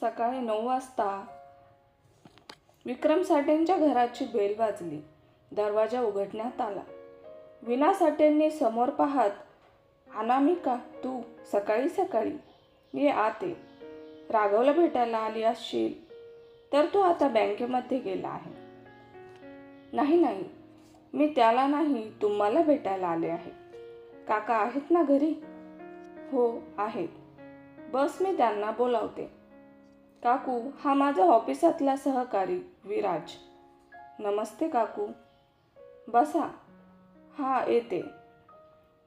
सकाळी नऊ वाजता विक्रम साठेंच्या घराची बेल वाजली. दरवाजा उघडण्यात आला. विना साठेंनी समोर पाहत अनामिका तू सकाळी सकाळी ये आते राघवला भेटायला आली असशील तर तो आता बँकेमध्ये गेला आहे. नाही नाही. मी त्याला नाही तुम्हाला भेटायला आले आहे. काका आहेत ना घरी? हो आहेत. बस मी त्यांना बोलावते. काकू हा माझा ऑफिसातला सहकारी विराज. नमस्ते काकू. बसा. हा येते.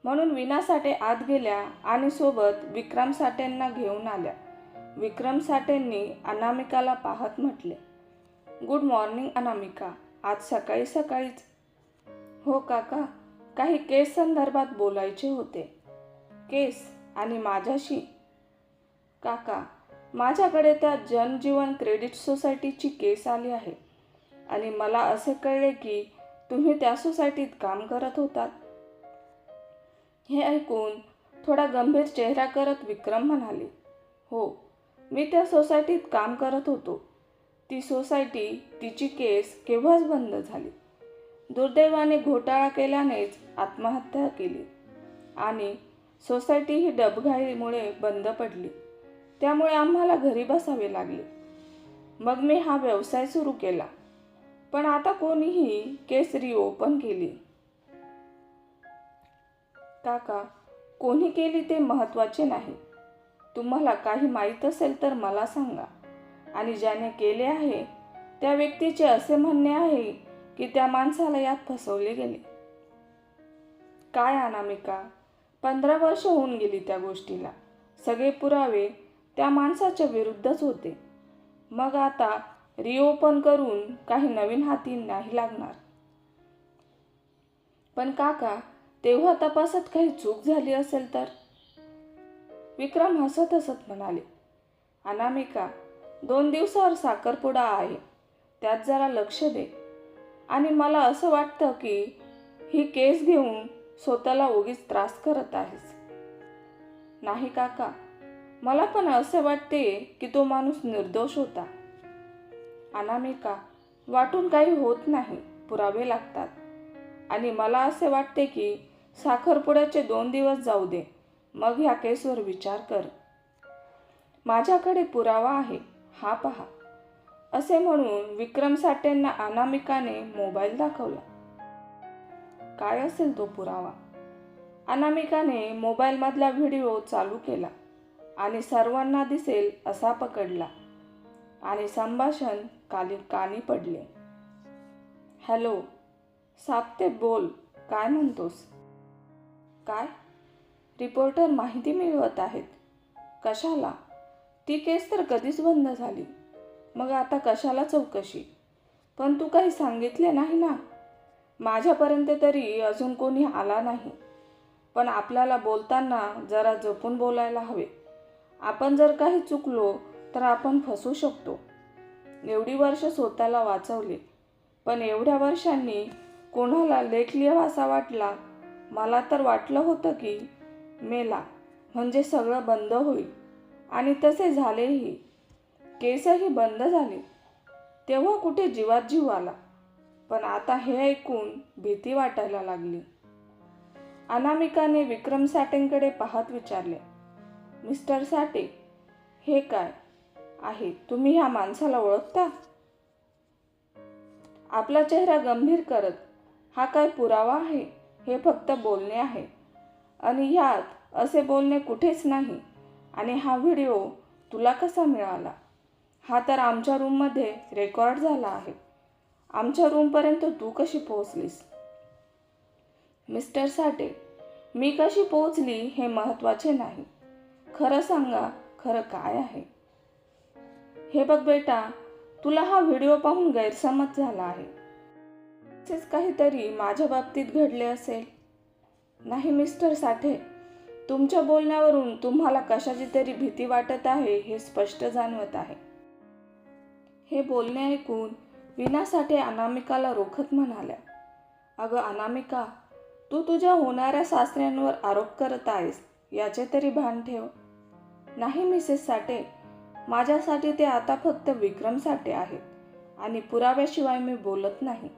म्हणून विना साठे आत गेल्या आणि सोबत विक्रम साठेंना घेऊन आल्या. विक्रम साठेंनी अनामिकाला पाहत म्हटले गुड मॉर्निंग अनामिका. आज सकाळी सकाळीच. हो काका. काही केस संदर्भात बोलायचे होते. केस? आणि माझ्याशी? काका माझ्याकडे त्या जनजीवन क्रेडिट सोसायटीची केस आली आहे. आणि मला असे कळले की तुम्ही त्या सोसायटीत काम करत होतात. हे ऐकून थोडा गंभीर चेहरा करत विक्रम म्हणाले हो मी त्या सोसायटीत काम करत होतो. ती सोसायटी तिची केस केव्हाच बंद झाली. दुर्दैवाने घोटाळा केल्यानेच आत्महत्या केली. आणि सोसायटी ही डबघाईमुळे बंद पडली. त्यामुळे आम्हाला घरी बसावे लागले. मग मी हा व्यवसाय सुरू केला. पण आता कोणीही केसरी ओपन केली. काका कोणी केली ते महत्त्वाचे नाही. तुम्हाला काही माहीत असेल तर मला सांगा. आणि ज्याने केले आहे त्या व्यक्तीचे असे म्हणणे आहे की त्या माणसाला यात फसवले गेले. काय अनामिका पंधरा वर्ष होऊन गेली त्या गोष्टीला. सगळे पुरावे त्या माणसाच्या विरुद्धच होते. मग आता रिओपन करून काही नवीन हाती नाही लागणार. पण काका तेव्हा तपासात काही चूक झाली असेल तर? विक्रम हसत हसत म्हणाले अनामिका दोन दिवसावर साखरपुडा आहे. त्यात जरा लक्ष दे. आणि मला असं वाटतं की ही केस घेऊन स्वतःला उगीच त्रास करत आहेस. नाही काका. मला पण असे वाटते की तो माणूस निर्दोष होता. अनामिका वाटून काही होत नाही पुरावे लागतात. आणि मला असे वाटते की साखरपुड्याचे दोन दिवस जाऊ दे मग ह्या केसवर विचार कर. माझ्याकडे पुरावा आहे हा पहा. असे म्हणून विक्रम साठेंना अनामिकाने मोबाईल दाखवला. काय असेल तो पुरावा? अनामिकाने मोबाईलमधला व्हिडिओ चालू केला. आणि सर्वांना दिसेल असा पकडला. आणि संभाषण काली कानी पडले. हॅलो साप्ते बोल काय म्हणतोस? काय? रिपोर्टर माहिती मिळवत आहेत. कशाला? ती केस तर कधीच बंद झाली. मग आता कशाला चौकशी? पण तू काही सांगितले नाही ना? माझ्यापर्यंत तरी अजून कोणी आला नाही. पण आपल्याला बोलताना जरा जपून बोलायला हवे. आपण जर काही चुकलो तर आपण फसू शकतो. एवढी वर्ष स्वतःला वाचवले. पण एवढ्या वर्षांनी कोणाला लेख लिहावासा वाटला? मला तर वाटलं होतं की मेला म्हणजे सगळं बंद होईल. आणि तसे झालेही. केसही बंद झाले. तेव्हा कुठे जीवात जीव आला? पण आता हे ऐकून भीती वाटायला लागली. अनामिकाने विक्रम साटेंकडे पाहत विचारले मिस्टर साठे हे काय आहे? तुम्ही ह्या माणसाला ओळखता? आपला चेहरा गंभीर करत हा काय पुरावा आहे? हे फक्त बोलणे आहे. आणि ह्यात असे बोलणे कुठेच नाही. आणि हा व्हिडिओ तुला कसा मिळाला? हा तर आमच्या रूममध्ये रेकॉर्ड झाला आहे. आमच्या रूमपर्यंत तू कशी पोहोचलीस? मिस्टर साठे मी कशी पोहोचली हे महत्त्वाचे नाही. खरं सांगा खरं काय आहे? हे बघ बेटा तुला हा व्हिडिओ पाहून गैरसमज झाला आहे. तसेच काहीतरी माझ्या बाबतीत घडले असेल. नाही मिस्टर साठे तुमच्या बोलण्यावरून तुम्हाला कशाची तरी भीती वाटत आहे हे स्पष्ट जाणवत आहे. हे बोलणे ऐकून विनासाठी अनामिकाला रोखत म्हणाल्या अगं अनामिका तू तुझ्या होणाऱ्या सासऱ्यांवर आरोप करत आहेस याचे तरी भान ठेव. नाही मिसेस साठे. माझ्यासाठी ते आता फक्त विक्रम साठे आहेत आणि पुराव्याशिवाय मी बोलत नाही.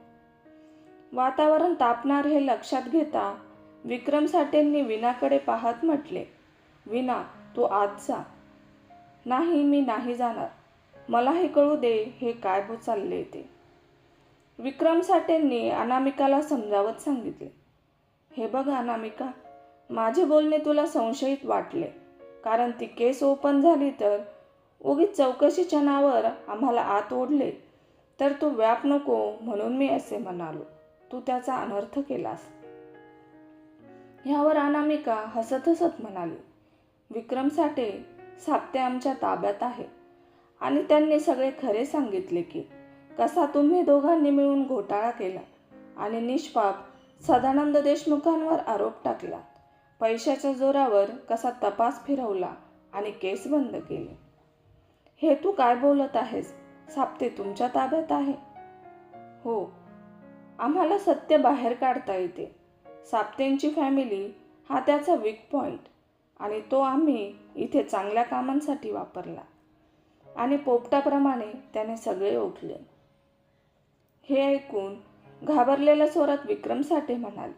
वातावरण तापणार हे लक्षात घेता विक्रम साठेंनी विनाकडे पाहत म्हटले विना तू आत जा. नाही मी नाही जाणार. मला हे कळू दे हे काय चालले ते. विक्रम साठेंनी अनामिकाला समजावत सांगितले हे बघ अनामिका माझे बोलणे तुला संशयित वाटले. कारण ती केस ओपन झाली तर उगीच चौकशीच्या नावावर आम्हाला आत ओढले. तर तो व्याप नको म्हणून मी असे म्हणालो. तू त्याचा अनर्थ केलास. ह्यावर अनामिका हसत हसत म्हणाली विक्रम साठे साप्ते आमच्या ताब्यात आहे. आणि त्यांनी सगळे खरे सांगितले की कसा तुम्ही दोघांनी मिळून घोटाळा केला आणि निष्पाप सदानंद देशमुखांवर आरोप टाकला. पैशाच्या जोरावर कसा तपास फिरवला आणि केस बंद केले. हे तू काय बोलत आहेस? साप्ते तुमच्या ताब्यात आहे. हो आम्हाला सत्य बाहेर काढता येते. साप्तेंची फॅमिली हा त्याचा वीक पॉईंट आणि तो आम्ही इथे चांगल्या कामांसाठी वापरला आणि पोपटाप्रमाणे त्याने सगळे ओढले. हे ऐकून घाबरलेल्या स्वरात विक्रम साठे म्हणाल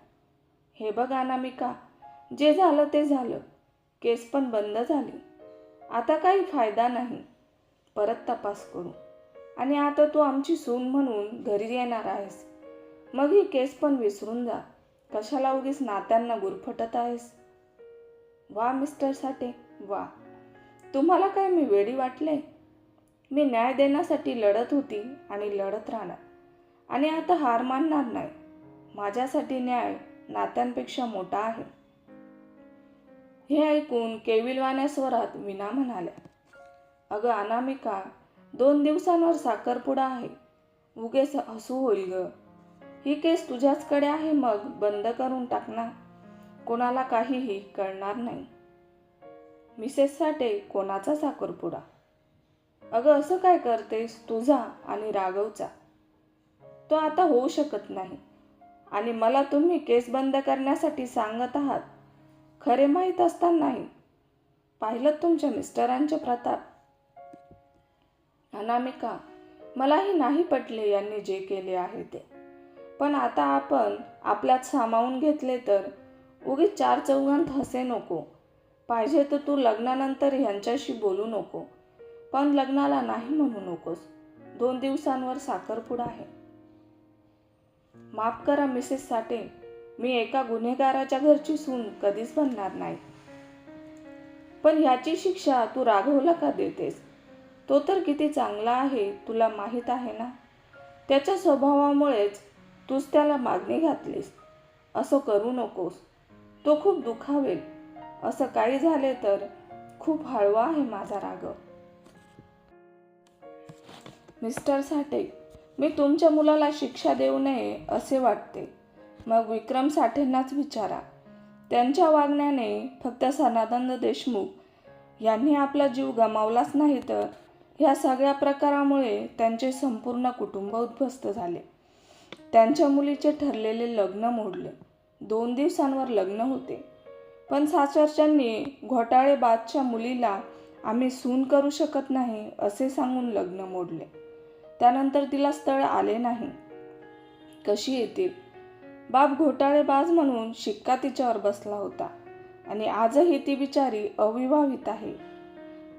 हे बघ अनामिका जे झालं ते झालं. केस पण बंद झाली. आता काही फायदा नाही. परत तपास करू. आणि आता तू आमची सून म्हणून घरी येणार आहेस. मग ही केस पण विसरून जा. कशाला उगीच नात्यांना गुरफटत आहेस? वा मिस्टर साठे वा. तुम्हाला काय मी वेडी वाटले? मी न्याय देण्यासाठी लढत होती आणि लढत राहणार. आणि आता हार मानणार नाही. माझ्यासाठी न्याय नात्यांपेक्षा मोठा आहे. हे ऐकून केविलवाण्या स्वरात विना म्हणाल्या अगं अनामिका दोन दिवसांवर साखरपुडा आहे. उगेच हसू होईल ग. ही केस तुझ्याचकडे आहे मग बंद करून टाक ना. कोणाला काहीही कळणार नाही. मिसेस साठे कोणाचा साखरपुडा? अगं असं काय करतेस तुझा आणि राघवचा? तो आता होऊ शकत नाही. आणि मला तुम्ही केस बंद करण्यासाठी सांगत आहात. खरे माहीत असतानाही पाहिलं तुमच्या मिस्टरांचे प्रताप. अनामिका मलाही नाही पटले यांनी जे केले आहे ते. पण आता आपण आपल्यात सामावून घेतले तर उगीच चार चौघांत हसे नको. पाहिजे तर तू लग्नानंतर ह्यांच्याशी बोलू नको. पण लग्नाला नाही म्हणू नकोस. दोन दिवसांवर साखरपुडा आहे. माफ करा मिसेस साठे. मी एका गुन्हेगाराच्या घरची सून कधीच बनणार नाही. पण ह्याची शिक्षा तू राघवला का देतेस? तो तर किती चांगला आहे तुला माहीत आहे ना? त्याच्या स्वभावामुळेच तूच त्याला मागणी घातलीस. असं करू नकोस. तो खूप दुखावेल. असं काही झाले तर खूप हळवा आहे माझा राघव. मिस्टर साठे मी तुमच्या मुलाला शिक्षा देऊ नये असे वाटते. मग विक्रम साठेंनाच विचारा. त्यांच्या वागण्याने फक्त सनातन देशमुख यांनी आपला जीव गमावलाच नाही तर ह्या सगळ्या प्रकारामुळे त्यांचे संपूर्ण कुटुंब उद्ध्वस्त झाले. त्यांच्या मुलीचे ठरलेले लग्न मोडले. दोन दिवसांवर लग्न होते. पण सासरच्यांनी घोटाळेबाजच्या मुलीला आम्ही सून करू शकत नाही असे सांगून लग्न मोडले. त्यानंतर तिला स्थळ आले नाही. कशी येतील? बाप घोटाळेबाज म्हणून शिक्का तिच्यावर बसला होता आणि आजही ती बिचारी अविवाहित आहे.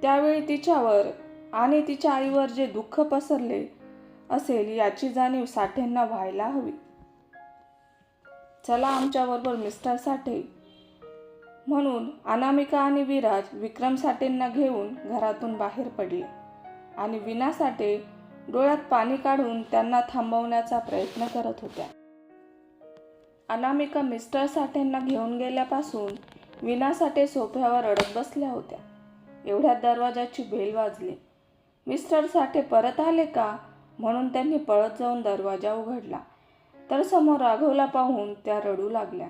त्यावेळी तिच्यावर आणि तिच्या आईवर जे दुःख पसरले असेल याची जाणीव साठेंना व्हायला हवी. चला आमच्याबरोबर मिस्टर साठे म्हणून अनामिका आणि विराज विक्रम साठेंना घेऊन घरातून बाहेर पडले आणि विना साठे डोळ्यात पाणी काढून त्यांना थांबवण्याचा प्रयत्न करत होत्या. अनामिका मिस्टर साठेंना घेऊन गेल्यापासून विना साठे सोफ्यावर अडत बसल्या होत्या. एवढ्यात दरवाजाची बेल वाजली. मिस्टर साठे परत आले का? म्हणून त्यांनी पळत जाऊन दरवाजा उघडला. तर समोर राघवला पाहून त्या रडू लागल्या.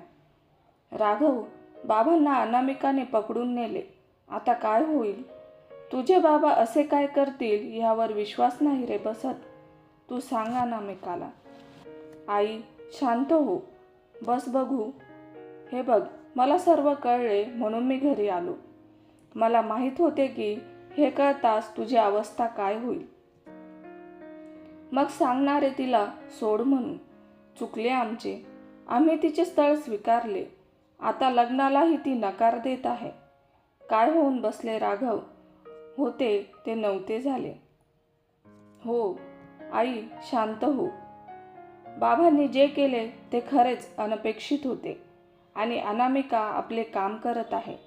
राघव बाबांना अनामिकाने पकडून नेले. आता काय होईल? तुझे बाबा असे काय करतील यावर विश्वास नाही रे बसत. तू सांग अनामिकाला. आई शांत हो. बस बघू. हे बघ मला सर्व कळले म्हणून मी घरी आलो. मला माहीत होते की हे कळताच तुझी अवस्था काय होईल. मग सांगणारे तिला सोड म्हणून. चुकले आमचे. आम्ही तिचे स्थळ स्वीकारले. आता लग्नालाही ती नकार देत आहे. काय होऊन बसले राघव? होते ते नव्हते झाले. हो आई शांत हो. बाबांनी जे केले ते खरेच अनपेक्षित होते आणि अनामिका आपले काम करत आहे.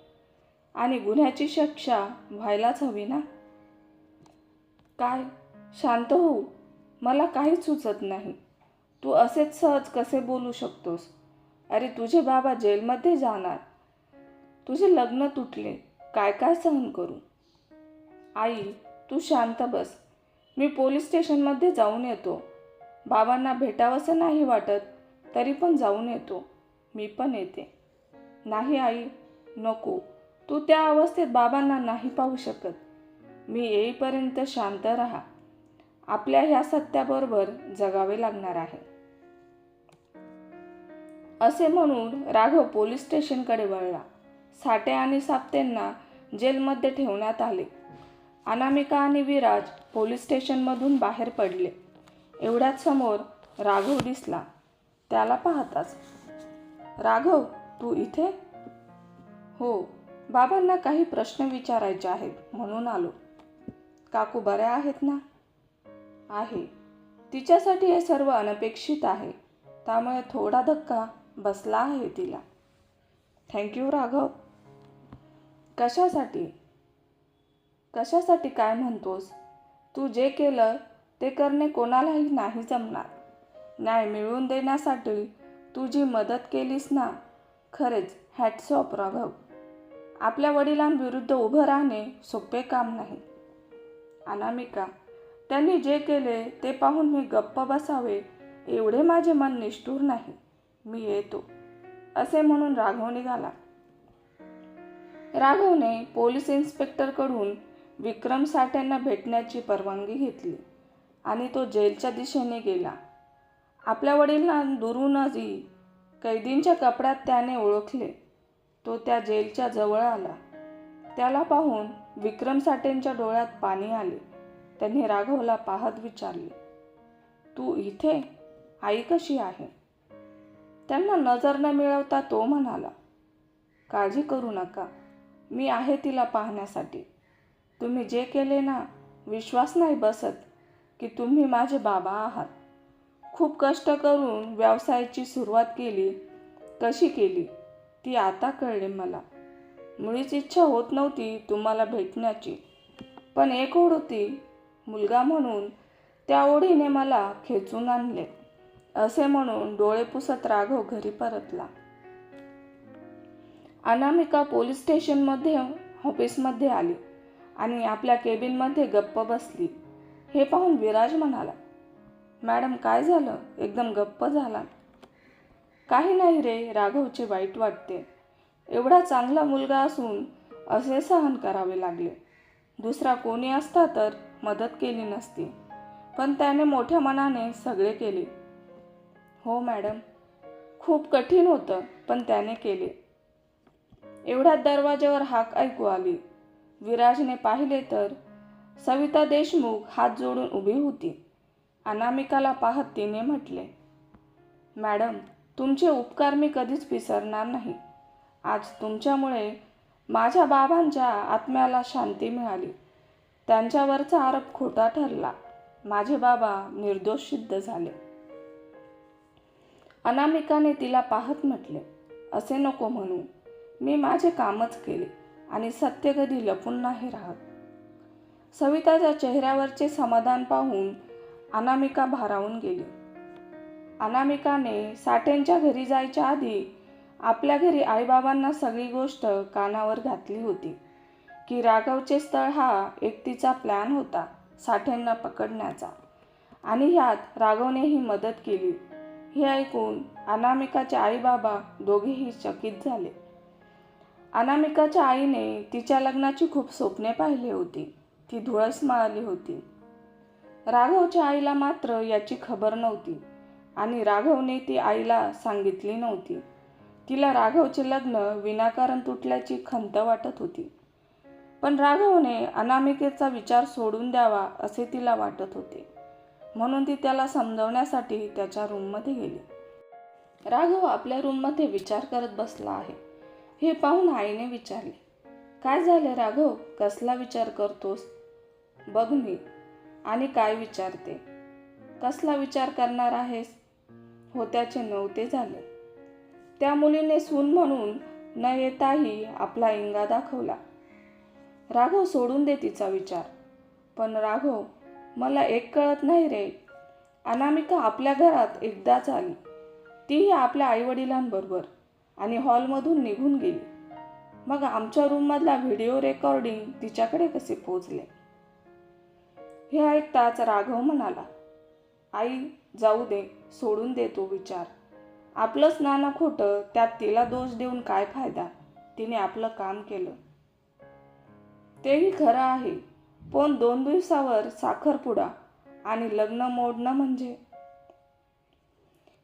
आणि गुन्ह्याची शिक्षा व्हायलाच हवी ना? काय? शांत होऊ. मला काहीच सुचत नाही. तू असेच सहज कसे बोलू शकतोस? अरे तुझे बाबा जेलमध्ये जाणार. तुझे लग्न तुटले. काय काय सहन करू? आई तू शांत बस. मी पोलीस स्टेशनमध्ये जाऊन येतो. बाबांना भेटावंसं नाही वाटत तरी पण जाऊन येतो. मी पण येते. नाही आई नको. तू त्या अवस्थेत बाबांना नाही पाहू शकत. मी येईपर्यंत शांत राहा. आपल्या ह्या सत्याबरोबर जगावे लागणार आहे. असे म्हणून राघव पोलीस स्टेशनकडे वळला. साठे आणि साप्तेंना जेलमध्ये ठेवण्यात आले. अनामिका आणि विराज पोलीस स्टेशनमधून बाहेर पडले. एवढ्यात समोर राघव दिसला. त्याला पाहताच राघव तू इथे? हो बाबांना काही प्रश्न विचारायचे आहेत म्हणून आलो. काकू बऱ्या आहेत ना? आहे. तिच्यासाठी हे सर्व अनपेक्षित आहे. त्यामुळे थोडा धक्का बसला आहे तिला. Thank you Raghav. कशासाठी? कशासाठी काय म्हणतोस? तू जे केलं ते करणे कोणालाही नाही जमणार. न्याय मिळवून देण्यासाठी तू जी मदत केलीस ना खरेच हॅट्स ऑफ राघव. आपल्या वडिलांविरुद्ध उभं राहणे सोपे काम नाही. अनामिका त्यांनी जे केले ते पाहून मी गप्प बसावे एवढे माझे मन निष्ठूर नाही. मी येतो असे म्हणून राघव निघाला. राघवने पोलीस इन्स्पेक्टरकडून विक्रम साठ्यांना भेटण्याची परवानगी घेतली. आणि तो जेलच्या दिशेने गेला. आपल्या वडिलांना दुरूनही कैदींच्या कपड्यात त्याने ओळखले. तो त्या जेलच्या जवळ आला. त्याला पाहून विक्रम साठेंच्या डोळ्यात पाणी आले. त्यांनी राघवला पाहत विचारले तू इथे? आई कशी आहे? त्यांना नजर न मिळवता तो म्हणाला काळजी करू नका. मी आहे तिला पाहण्यासाठी. तुम्ही जे केले ना विश्वास नाही बसत. की तुम्ही माझे बाबा आहात. खूप कष्ट करून व्यवसायाची सुरुवात केली. कशी केली? ती आता कळली मला. मुळीच इच्छा होत नव्हती तुम्हाला भेटण्याची. पण एक ओढ होती. मुलगा म्हणून त्या ओढीने मला खेचून आणले. असे म्हणून डोळे पुसत राघव घरी परतला. अनामिका पोलीस स्टेशनमध्ये ऑफिसमध्ये आली आणि आपल्या केबिनमध्ये गप्प बसली. हे पाहून विराज म्हणाला मॅडम काय झालं? एकदम गप्प झाला काही नाही रे राघवचे वाईट वाटते. एवढा चांगला मुलगा असून असे सहन करावे लागले. दुसरा कोणी असता तर मदत केली नसती. पण त्याने मोठ्या मनाने सगळे केले. हो मॅडम. खूप कठीण होतं पण त्याने केले. एवढ्या दरवाज्यावर हाक ऐकू आली. विराजने पाहिले तर सविता देशमुख हात जोडून उभी होती. अनामिकाला पाहत तिने म्हटले मॅडम तुमचे उपकार मी कधीच विसरणार नाही. आज तुमच्यामुळे माझ्या बाबांच्या आत्म्याला शांती मिळाली. त्यांच्यावरचा आरोप खोटा ठरला. माझे बाबा निर्दोष सिद्ध झाले. अनामिकाने तिला पाहत म्हटले असे नको म्हणू. मी माझे कामच केले आणि सत्य कधी लपून नाही राहत. सविताच्या चेहऱ्यावरचे समाधान पाहून अनामिका भारावून गेली. अनामिकाने साठेंच्या घरी जायच्या आधी आपल्या घरी आईबाबांना सगळी गोष्ट कानावर घातली होती. की राघवचे स्थळ हा एकटीचा प्लॅन होता साठेंना पकडण्याचा. आणि ह्यात राघवनेही मदत केली. हे ऐकून अनामिकाचे आईबाबा दोघेही चकित झाले. अनामिकाच्या आईने तिच्या लग्नाची खूप स्वप्ने पाहिली होती. ती धुळस माळली होती. राघवच्या आईला मात्र याची खबर नव्हती आणि राघवने ती आईला सांगितली नव्हती. तिला राघवचे लग्न विनाकारण तुटल्याची खंत वाटत होती. पण राघवने अनामिकेचा विचार सोडून द्यावा असे तिला वाटत होते. म्हणून ती त्याला समजवण्यासाठी त्याच्या रूममध्ये गेली. राघव आपल्या रूममध्ये विचार करत बसला आहे. हे पाहून आईने विचारले काय झाले राघव? कसला विचार करतोस? बघ मी आणि काय विचारते. कसला विचार करणार आहेस? हो त्याचे नव्हते झाले. त्या मुलीने सून म्हणून न येताही आपला इंगा दाखवला. राघव सोडून दे तिचा विचार. पण राघव मला एक कळत नाही रे. अनामिका आपल्या घरात एकदाच आली. तीही आपल्या आईवडिलांबरोबर आणि हॉलमधून निघून गेली. मग आमच्या रूममधला व्हिडिओ रेकॉर्डिंग तिच्याकडे कसे पोचले? हे ऐकताच राघव म्हणाला आई जाऊ दे सोडून दे तो विचार. आपलंच नाणं खोटं त्यात तिला दोष देऊन काय फायदा? तिने आपलं काम केलं. तेही खरं आहे. पण दोन दिवसावर साखरपुडा आणि लग्न मोडणं म्हणजे?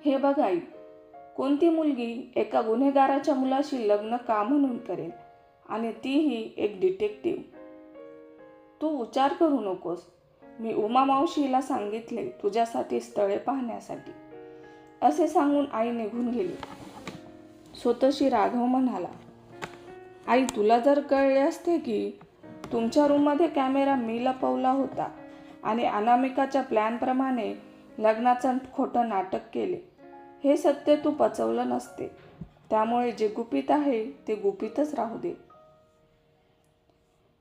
हे बघ आई कोणती मुलगी एका गुन्हेगाराच्या मुलाशी लग्न का म्हणून करेल? आणि तीही एक डिटेक्टिव्ह. तू विचार करू नकोस. मी उमा मावशीला सांगितले तुझ्यासाठी स्थळे पाहण्यासाठी. असे सांगून आई निघून गेली. स्वतःशी राघव म्हणाला आई तुला जर कळले असते की तुमच्या रूममध्ये कॅमेरा मी लपवला होता आणि अनामिकाच्या प्लॅनप्रमाणे लग्नाचं खोटं नाटक केले हे सत्य तू पचवलं नसते. त्यामुळे जे गुपित आहे ते गुपितच राहू दे.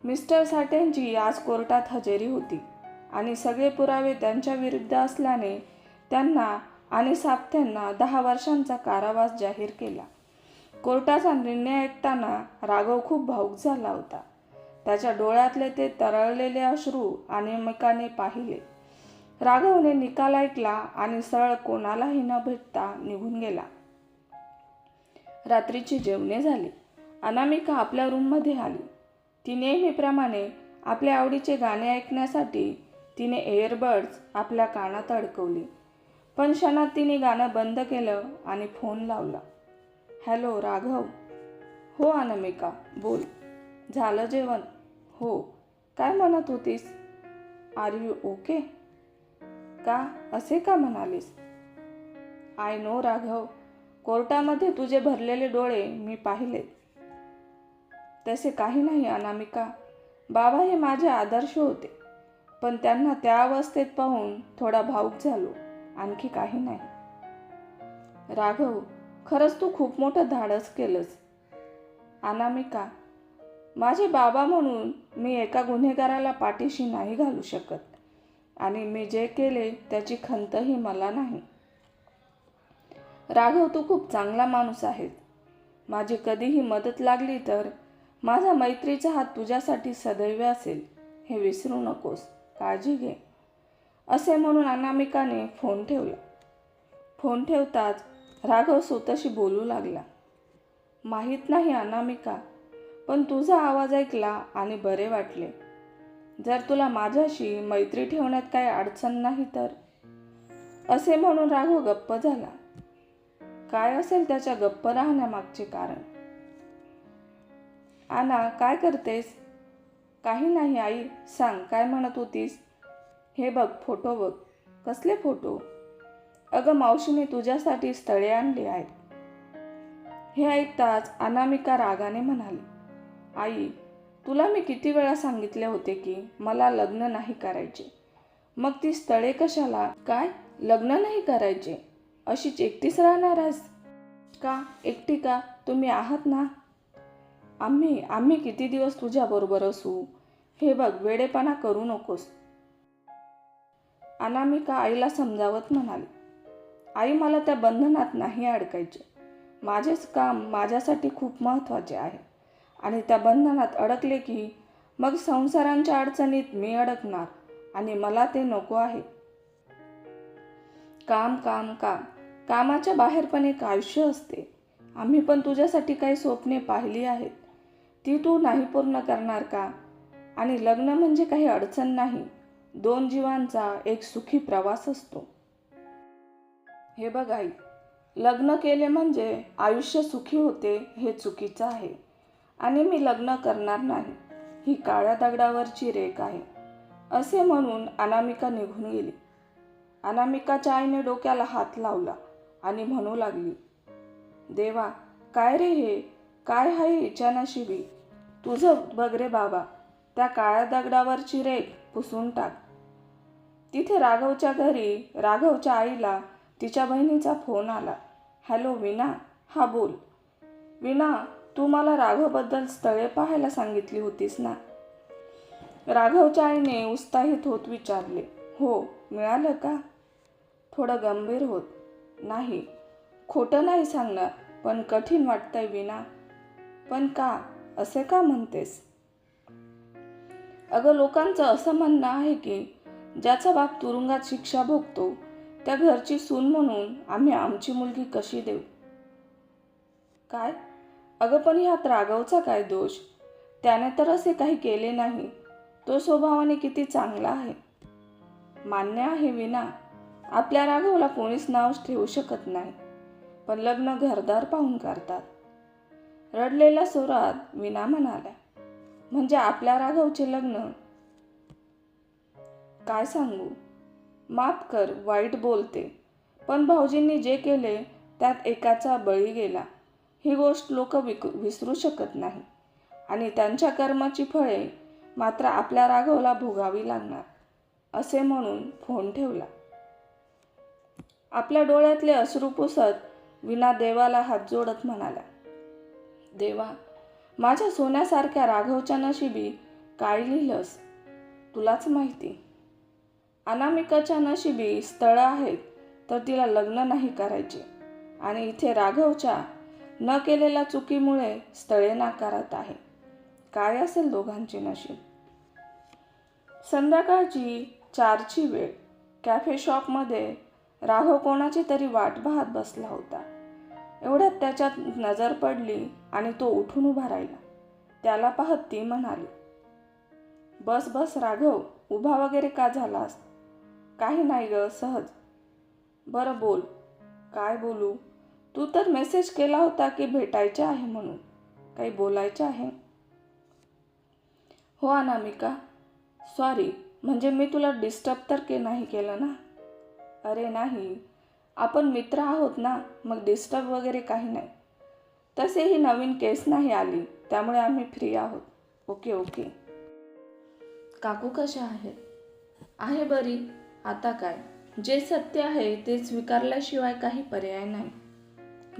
मिस्टर साठ्यांची आज कोर्टात हजेरी होती. आणि सगळे पुरावे त्यांच्या विरुद्ध असल्याने त्यांना आणि साप्त्यांना दहा वर्षांचा कारावास जाहीर केला. कोर्टाचा निर्णय ऐकताना राघव खूप भाऊक झाला होता. त्याच्या डोळ्यातले ते तरळलेले अश्रू अनेमिकाने पाहिले. राघवने निकाल ऐकला आणि सरळ कोणालाही न भेटता निघून गेला. रात्रीची जेवणे झाली. अनामिका आपल्या रूममध्ये आली. ती नेहमीप्रमाणे आपल्या आवडीचे गाणे ऐकण्यासाठी तिने एअरबड्स आपल्या कानात अडकवली. पण क्षणात तिने गाणं बंद केलं आणि फोन लावला. हॅलो राघव. हो अनामिका बोल. झालं जेवण? हो. काय म्हणत होतीस? आर यू ओके का? असे का म्हणालीस? I know Raghav. कोर्टामध्ये तुझे भरलेले डोळे मी पाहिलेत तसे काही नाही अनामिका. बाबा हे माझे आदर्श होते. पण त्यांना त्या अवस्थेत पाहून थोडा भाऊक झालो. आणखी काही नाही. राघव खरंच तू खूप मोठं धाडस केलंस. अनामिका माझे बाबा म्हणून मी एका गुन्हेगाराला पाठीशी नाही घालू शकत आणि मी जे केले त्याची खंतही मला नाही. राघव तू खूप चांगला माणूस आहेस. माझी कधीही मदत लागली तर माझा मैत्रीचा हात तुझ्यासाठी सदैव असेल हे विसरू नकोस. काळजी घे. असे म्हणून अनामिकाने फोन ठेवला. फोन ठेवताच राघव स्वतःशी बोलू लागला. माहीत नाही अनामिका पण तुझा आवाज ऐकला आणि बरे वाटले. जर तुला माझ्याशी मैत्री ठेवण्यात काही अडचण नाही तर? असे म्हणून राघव गप्प झाला. काय असेल त्याच्या गप्प राहण्यामागचे कारण? आना काय करतेस? काही नाही आई सांग काय म्हणत होतीस? हे बघ फोटो बघ. कसले फोटो? अगं मावशीने तुझ्यासाठी स्थळे आणली आहेत. हे ऐकताच अनामिका रागाने म्हणाली आई तुला मी किती वेळा सांगितले होते की मला लग्न नाही करायचे. मग ती स्थळे कशाला? काय? लग्न नाही करायचे? अशीच एकटीच राहणार आहेस? का? एकटी का? तुम्ही आहात ना? आम्ही आम्ही किती दिवस तुझ्याबरोबर असू? हे बघ वेडेपणा करू नकोस. अनामिका आईला समजावत म्हणाली आई मला त्या बंधनात नाही अडकायचे. माझेच काम माझ्यासाठी खूप महत्त्वाचे आहे. आणि त्या बंधनात अडकले की मग संसारांच्या अडचणीत मी अडकणार आणि मला ते नको आहे. काम काम काम. कामाच्या बाहेर पण एक आयुष्य असते. आम्ही पण तुझ्यासाठी काही स्वप्ने पाहिली आहेत. ती तू नाही पूर्ण करणार का? आणि लग्न म्हणजे काही अडचण नाही. दोन जीवांचा एक सुखी प्रवास असतो. हे बघ आई लग्न केले म्हणजे आयुष्य सुखी होते हे चुकीचं आहे. आणि मी लग्न करणार नाही ही काळ्या दगडावरची रेख आहे. असे म्हणून अनामिका निघून गेली. अनामिकाच्या आईने डोक्याला हात लावला आणि म्हणू लागली देवा काय रे हे? काय आहे हिच्या नशिबी तुझं बघ रे बाबा त्या काळ्या दगडावरची रेख पुसून टाक. तिथे राघवच्या घरी राघवच्या आईला तिच्या बहिणीचा फोन आला. हॅलो विना हा बोल. विना तू मला राघवबद्दल स्थळे पाहायला सांगितली होतीस ना? राघवच्या आईने उत्साहित होत विचारले. हो मिळालं का? थोडं गंभीर होत. नाही. खोटं नाही सांगणार पण कठीण वाटतंय विना पण का? असे का म्हणतेस? अगं लोकांचं असं म्हणणं आहे की ज्याचा बाप तुरुंगात शिक्षा भोगतो त्या घरची सून म्हणून आम्ही आमची मुलगी कशी देऊ? काय? अगं पण ह्यात राघवचा काय दोष? त्याने तर असे काही केले नाही. तो स्वभावाने किती चांगला आहे. मान्य आहे विना आपल्या राघवला कोणीच नाव ठेवू शकत नाही पण लग्न घरदार पाहून करतात. रडलेल्या स्वरात विना म्हणाल्या. म्हणजे आपल्या राघवचे लग्न. काय सांगू? माफ कर वाईट बोलते. पण भाऊजींनी जे केले त्यात एकाचा बळी गेला. ही गोष्ट लोक विक विसरू शकत नाही. आणि त्यांच्या कर्माची फळे मात्र आपल्या राघवला भोगावी लागणार असे म्हणून फोन ठेवला. आपल्या डोळ्यातले अश्रू पुसत विना देवाला हात जोडत म्हणाला देवा माझ्या सोन्यासारख्या राघवच्या नशिबी काय लिहिलंस? तुलाच माहिती. अनामिकाच्या नशिबी स्थळं आहेत तर तिला लग्न नाही करायचे. आणि इथे राघवच्या न केलेल्या चुकीमुळे स्थळे नाकारत आहे. काय असेल दोघांची नशीब? संध्याकाळची चारची वेळ. कॅफे शॉपमध्ये राघव कोणाची तरी वाट पाहत बसला होता. एवढ्यात त्याच्यात नजर पडली आणि तो उठून उभा राहिला. त्याला पाहत ती म्हणाली बस बस राघव उभा वगैरे का झालास? काही नाही ग सहज. बरं बोल. काय बोलू? तू तर मेसेज केला होता की भेटायचे आहे म्हणून. काही बोलायचे आहे? हो अनामिका. सॉरी म्हणजे मी तुला डिस्टर्ब तर के नाही केलं ना? अरे नाही. आपण मित्र आहोत ना मग डिस्टर्ब वगैरे काही नाही. तसे ही नवीन केस नाही आली त्यामुळे आम्ही फ्री आहोत. ओके ओके काकू कशा आहेत? आहे बरी. आता काय? जे सत्य आहे ते स्वीकारल्याशिवाय काही पर्याय नाही.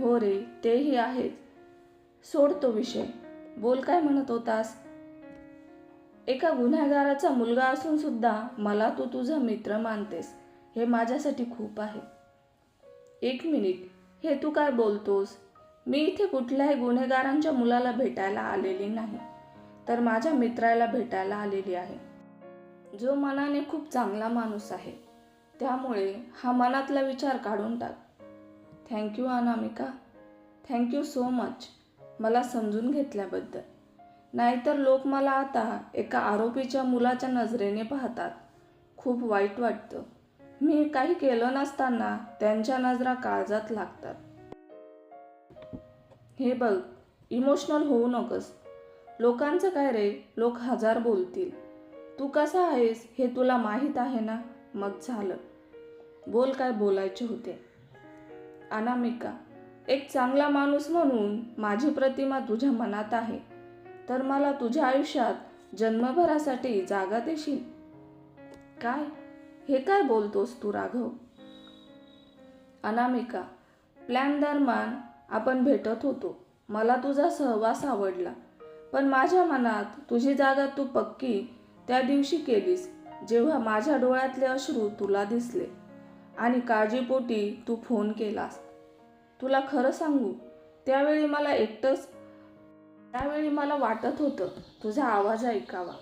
हो रे तेही आहेत. सोड तो विषय. बोल काय म्हणत होतास? एका गुन्हेगाराचा मुलगा असून सुद्धा मला तू तुझा मित्र मानतेस. हे माझ्यासाठी खूप आहे. एक मिनिट हे तू काय बोलतोस? मी इथे कुठल्याही गुन्हेगारांच्या मुलाला भेटायला आलेली नाही तर माझ्या मित्राला भेटायला आलेली आहे. जो मनाने खूप चांगला माणूस आहे त्यामुळे हा मनातला विचार काढून टाक. Thank you Anamika. Thank you so much मला समजून घेतल्याबद्दल. नाहीतर लोक मला आता एका आरोपीच्या मुलाच्या नजरेने पाहतात. खूप वाईट वाटतं. मी काही केलं नसताना त्यांच्या नजरा काळजात लागतात. हे बघ इमोशनल होऊ नकोस. लोकांचं काय रे? लोक हजार बोलतील. तू कसा आहेस हे तुला माहीत आहे ना? मग झालं. बोल काय बोलायचे होते. अनामिका एक चांगला माणूस म्हणून माझी प्रतिमा तुझ्या मनात आहे. तर मला तुझ्या आयुष्यात जन्मभरासाठी जागा देशील? काय? हे काय बोलतोस तू राघव? अनामिका प्लॅन दरम्यान आपण भेटत होतो. मला तुझा सहवास आवडला. पण माझ्या मनात तुझी जागा तू पक्की त्या दिवशी केलीस जेव्हा माझ्या डोळ्यातले अश्रू तुला दिसले आणि काळजीपोटी तू फोन केलास. तुला खरं सांगू त्यावेळी मला एकटंच त्यावेळी मला वाटत होतं तुझा आवाज ऐकावा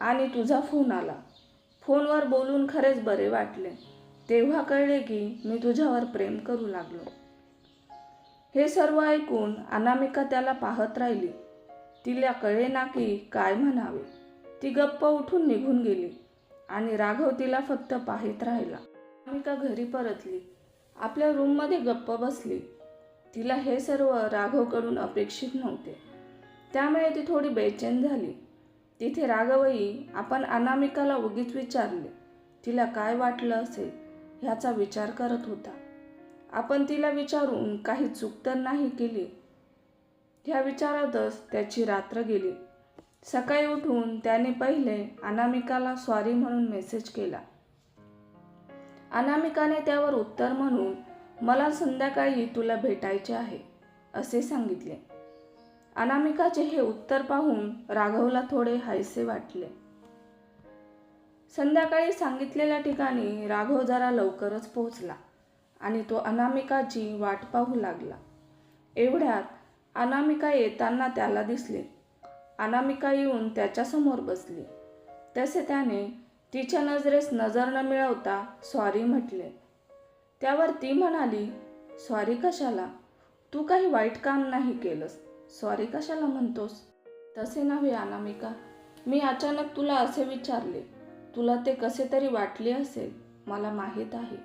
आणि तुझा फोन आला. फोनवर बोलून खरेच बरे वाटले. तेव्हा कळले की मी तुझ्यावर प्रेम करू लागलो. हे सर्व ऐकून अनामिका त्याला पाहत राहिली. तिला कळे ना की काय म्हणावे. ती गप्प उठून निघून गेली आणि राघव तिला फक्त पाहत राहिला. अनामिका घरी परतली. आपल्या रूममध्ये गप्प बसली. तिला हे सर्व राघवकडून अपेक्षित नव्हते. त्यामुळे ती थोडी बेचैन झाली. तिथे राघवही आपण अनामिकाला उगीच विचारले तिला काय वाटलं असेल? ह्याचा विचार करत होता. आपण तिला विचारून काही चूक तर नाही केली. ह्या विचारातच त्याची रात्र गेली. सकाळी उठून त्याने पहिले अनामिकाला सॉरी म्हणून मेसेज केला. अनामिकाने त्यावर उत्तर म्हणून मला संध्याकाळी तुला भेटायचे आहे असे सांगितले. अनामिकाचे हे उत्तर पाहून राघवला थोडे हायसे वाटले. संध्याकाळी सांगितलेल्या ठिकाणी राघव जरा लवकरच पोहोचला आणि तो अनामिकाची वाट पाहू लागला. एवढ्यात अनामिका येताना त्याला दिसले. अनामिका येऊन त्याच्यासमोर बसली. तसे त्याने तिच्या नजरेस नजर न मिळवता सॉरी म्हटले. त्यावर ती म्हणाली सॉरी कशाला? तू काही वाईट काम नाही केलंस. सॉरी कशाला म्हणतोस? तसे नव्हे अनामिका. मी अचानक तुला असे विचारले. तुला ते कसे तरी वाटले असेल मला माहीत आहे.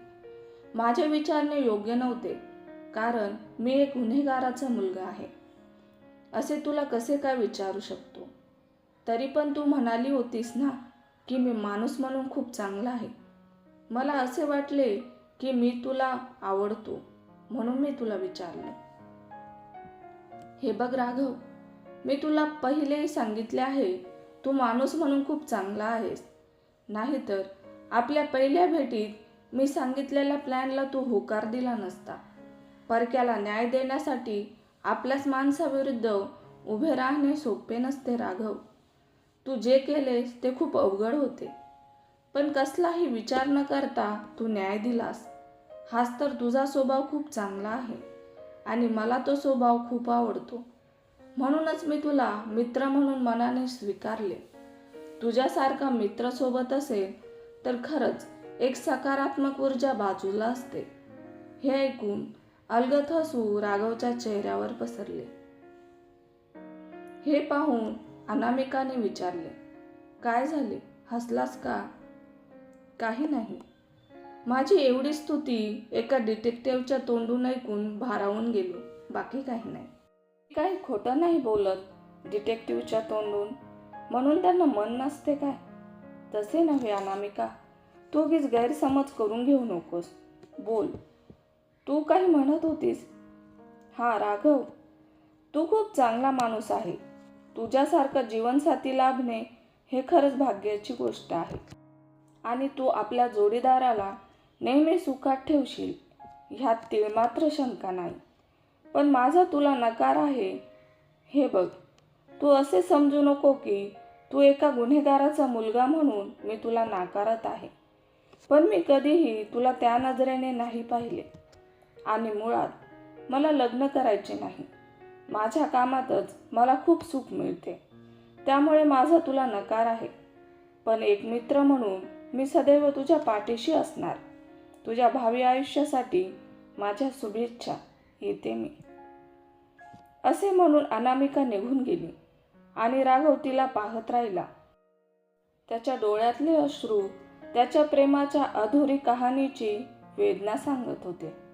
माझे विचारणे योग्य नव्हते कारण मी एक गुन्हेगाराचा मुलगा आहे. असे तुला कसे काय विचारू शकतो? तरी पण तू म्हणाली होतीस ना की मी माणूस म्हणून खूप चांगला आहे. मला असे वाटले की मी तुला आवडतो म्हणून मी तुला विचारले. हे बघ राघव मी तुला पहिलेही सांगितले आहे तू माणूस म्हणून खूप चांगला आहेस. नाहीतर आपल्या पहिल्या भेटीत मी सांगितलेल्या प्लॅनला तू होकार दिला नसता. परक्याला न्याय देण्यासाठी आपल्याच माणसाविरुद्ध उभे राहणे सोपे नसते राघव. तू जे केलेस ते खूप अवघड होते. पण कसलाही विचार न करता तू न्याय दिलास. हाच तर तुझा स्वभाव खूप चांगला आहे. आणि मला तो स्वभाव खूप आवडतो. म्हणूनच मी तुला मित्र म्हणून मनाने स्वीकारले. तुझ्यासारखा मित्र सोबत असेल तर खरंच एक सकारात्मक ऊर्जा बाजूला असते. हे ऐकून अलगत हसू राघवच्या चेहऱ्यावर पसरले. हे पाहून अनामिकाने विचारले काय झाले? हसलास का? काही नाही. माझी एवढी स्तुती एका डिटेक्टिव्हच्या तोंडून ऐकून भारावून गेलो. बाकी काही नाही. काही खोटं नाही बोलत डिटेक्टिव्हच्या तोंडून. म्हणून त्यांना मन नसते काय? तसे नव्हे अनामिका. तू उगीच गैरसमज करून घेऊ नकोस. बोल. तू काही म्हणत होतीस? हां राघव. तू खूप चांगला माणूस आहे. तुझ्यासारखं जीवनसाथी लाभणे हे खरंच भाग्याची गोष्ट आहे. आणि तू आपल्या जोडीदाराला नेहमी सुखात ठेवशील ह्यात तिळमात्र शंका नाही. पण माझा तुला नकार आहे. हे बघ तू असे समजू नको की तू एका गुन्हेगाराचा मुलगा म्हणून मी तुला नाकारत आहे. पण मी कधीही तुला त्या नजरेने नाही पाहिले. आणि मुळात मला लग्न करायचे नाही. माझ्या कामातच मला खूप सुख मिळते. त्यामुळे माझा तुला नकार आहे. पण एक मित्र म्हणून मी सदैव तुझ्या पाठीशी असणार. तुझ्या भावी आयुष्यासाठी माझ्या शुभेच्छा येते मी. असे म्हणून अनामिका निघून गेली आणि राघव तिला पाहत राहिला. त्याच्या डोळ्यातले अश्रू त्याच्या प्रेमाच्या अधुरी कहाणीची वेदना सांगत होते.